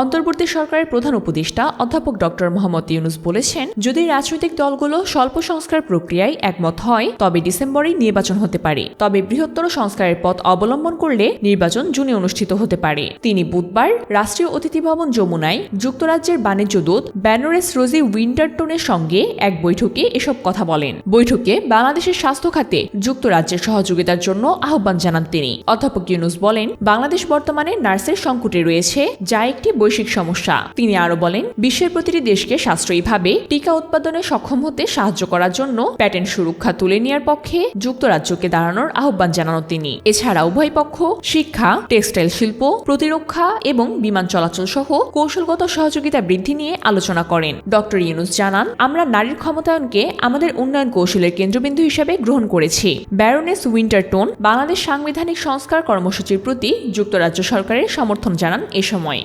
অন্তর্বর্তী সরকারের প্রধান উপদেষ্টা অধ্যাপক ডক্টর মোহাম্মদ ইউনুস বলেছেন, যদি রাজনৈতিক দলগুলো স্বল্প সংস্কার প্রক্রিয়ায় একমত হয়, তবে ডিসেম্বরেই নির্বাচন হতে পারে। তবে বৃহত্তর সংস্কারের পথ অবলম্বন করলে নির্বাচন জুনে অনুষ্ঠিত হতে পারে। তিনি বুধবার রাষ্ট্রীয় অতিথি ভবন যমুনায় যুক্তরাজ্যের বাণিজ্য দূত ব্যানোরেস রোজি উইন্টারটনের সঙ্গে এক বৈঠকে এসব কথা বলেন। বৈঠকে বাংলাদেশের স্বাস্থ্য খাতে যুক্তরাজ্যের সহযোগিতার জন্য আহ্বান জানান তিনি। অধ্যাপক ইউনুস বলেন, বাংলাদেশ বর্তমানে নার্সের সংকটে রয়েছে, যা একটি বৈশ্বিক সমস্যা। তিনি আরও বলেন, বিশ্বের প্রতিটি দেশকে সাশ্রয়ীভাবে টিকা উৎপাদনে সক্ষম হতে সাহায্য করার জন্য প্যাটেন্ট সুরক্ষা তুলে নেওয়ার পক্ষে যুক্তরাজ্যকে দাঁড়ানোর আহ্বান জানানো তিনি। এছাড়া উভয় পক্ষ শিক্ষা, টেক্সটাইল শিল্প, প্রতিরক্ষা এবং বিমান চলাচল সহ কৌশলগত সহযোগিতা বৃদ্ধি নিয়ে আলোচনা করেন। ডক্টর ইউনুস জানান, আমরা নারীর ক্ষমতায়নকে আমাদের উন্নয়ন কৌশলের কেন্দ্রবিন্দু হিসেবে গ্রহণ করেছি। ব্যারোনেস উইন্টারটন, বাংলাদেশ সাংবিধানিক সংস্কার কর্মসূচির প্রতি যুক্তরাজ্য সরকারের সমর্থন জানান এ সময়।